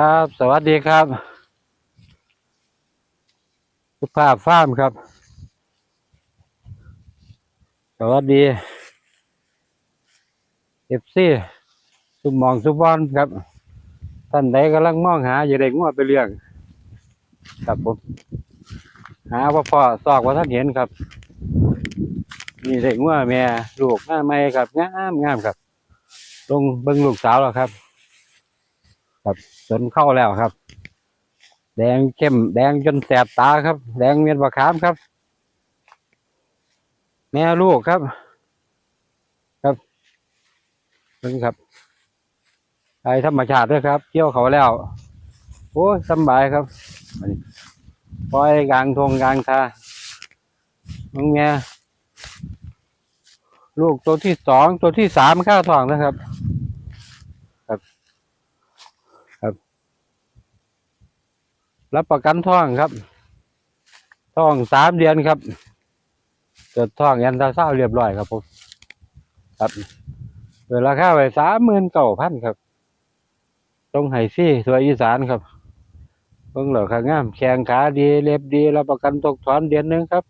ครับ สวัสดีครับสุภาพฟาร์มครับ สวัสดีเอฟซีสุมมองสุบอนครับ ท่านใดกำลังมองหาอย่าได้งัวไปเลี้ยงครับผม หาว่าพ่อซอกว่าท่านเห็นครับนี่ได้งัวแม่ลูกหน้าไม่ครับงามงามครับลงเบิ้งลูกสาวแล้วครับ ครับจนเข้าแล้วครับ แดงเข้มแดงจนแสบตาครับ แดงเมียนบะขามครับ แม่ลูกครับ ครับนี่ครับไอธรรมชาติด้วยครับเที่ยวเขาแล้ว โอ้ยสบายครับปล่อยกลางทงกลางทาน้องเมียลูกตัวที่สองตัวที่สามข้าวทองนะครับ รับประกันท้องครับ ท้องสามเดือนครับเกิดท้องยันตาเศร้าเรียบร้อยครับผมครับเปิดราคาไว้สามหมื่นเก้าพันครับตรงไห้ซี่ตัวอีสานครับเบิ่งเหล่าขางามแข็งขาดีเล็บดีรับประกันตกถอนเดือนหนึงครับ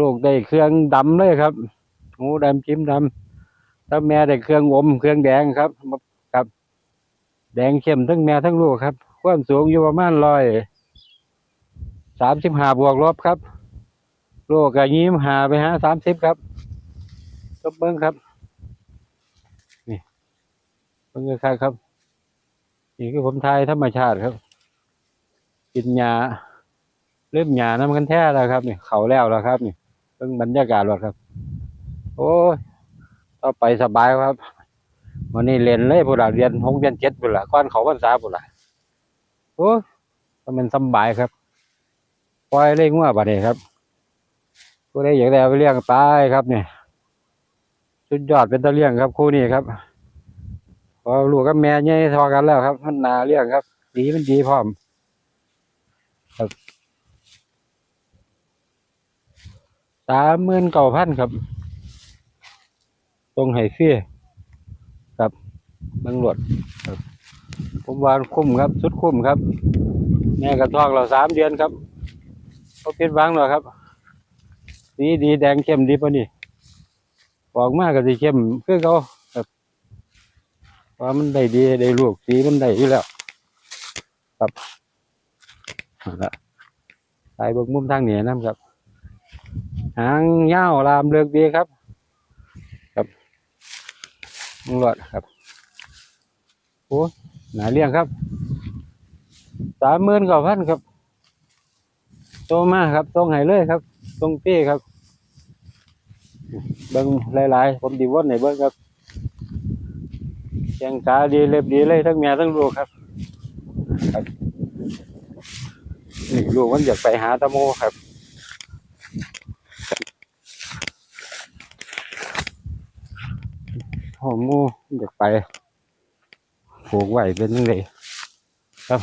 ลูกได้เครื่องดำเลยครับหูดำจิ้มดำถ้าแม่ได้เครื่องอมเครื่องแดงครับ ครับ แดงเข้มทั้งแม่ทั้งลูกครับ ความสูงอยู่ประมาณร้อยสามสิบห้าบวกลบครับ โลกกะยิ้มหาไปหาสามสิบครับก็เบิ้งครับนี่เบิ้งครับครับนี่คือผมทายธรรมชาติครับ กินยาเริ่มยาน้ำกันแท้แล้วครับนี่เขาแล้วแล้วครับนี่เบิ้งบรรยากาศแล้วครับ โอ้ยต่อไปสบายครับวันนี้เรียนเลยพุ่นละเรียนหกเรียนเจ็ดพุ่นละก้อนเขาพรรษาพุ่นละ โอ้ก็มันสบายครับปล่อยเลี้ยงว่าบัดนี้ครับผู้ใดอยากได้เอาไปเลี้ยงตายครับเนี่ยสุดยอดเป็นตะเลี้ยงครับ คู่นี้ครับพอลูกกับแม่ใหญ่ทอกันแล้วครับมันนาเลี้ยงครับ ดีมันดีพร้อมครับสามหมื่นเก้าพันครับ ตรงไห้เฟียครับบังหลวดครับ ผมวานคุ้มครับ สุดคุ้มครับ แม่กระทอกเราสามเดือนครับก็พิดหวังหรอครับสีดีแดงเข้มดีปะนี่ออกมากกับสีเข้มคือเขาครับว่ามันได้ดีได้ลูกสีมันได้อยู่แล้ว ครับเอาละสายเบิกมุมทางเหนือน้ำครับ หางยาลามเลือกดีครับ ครับมึงหลอดครับโอ้ หนาเลี้ยงครับสามหมื่นกว่าพันครับโตมาครับตรงไหนเลยครับ ตรงพี่ครับเบิ้งหลาย ๆ ผมดีวนไหนเบิ้งครับแกงขาดีเล็บดีเลยทั้งเมียทั้งลูกครับครับนี่ลูกมันอยากไปหาตะโมครับพ่อโมอยากไป ผูกไว้เป็นยังไงครับ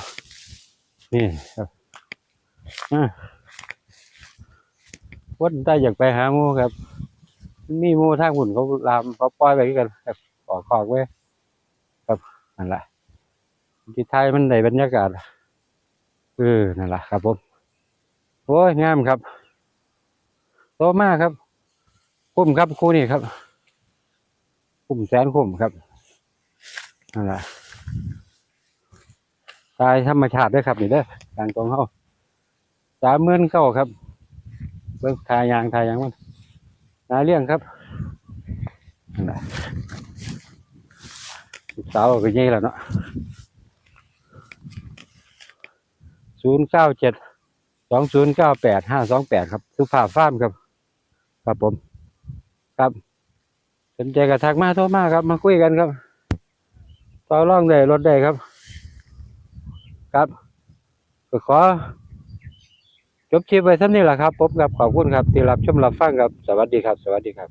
นี่ครับวันได้อยากไปหาหมูครับมีหมูทางหุ่นเขาลามเขาปล่อยไปกันครับขอขอกไว้ครับนั่นแหละที่ไทยมันได้บรรยากาศเออนั่นแหละครับผมโอ้ยงามครับโตมากครับ คุ้มครับคู่นี้ครับ คุ้มแสนคุ้มครับนั่นแหละ ตายธรรมชาติด้วยครับนี่เด้อกลางตรงเขาสามหมื่นเก้าครับ เบิ้งทายยางทายยางมันนาเลี้ยงครับสาวก็ยี่แล้วเนาะศูนย์เก้าเจ็ดสองศูนย์เก้าแปดห้าสองแปดครับสุภาพฟาร์มครับ ครับผม ครับสนใจกระทักมาโทรมาครับ มาคุยกันครับต่อร่องได้รถได้ครับ ครับก็ขอ จบคลิปไว้เท่านี้แหละครับพบกับขอบคุณครับที่รับชมรับฟังครับสวัสดีครับ สวัสดีครับ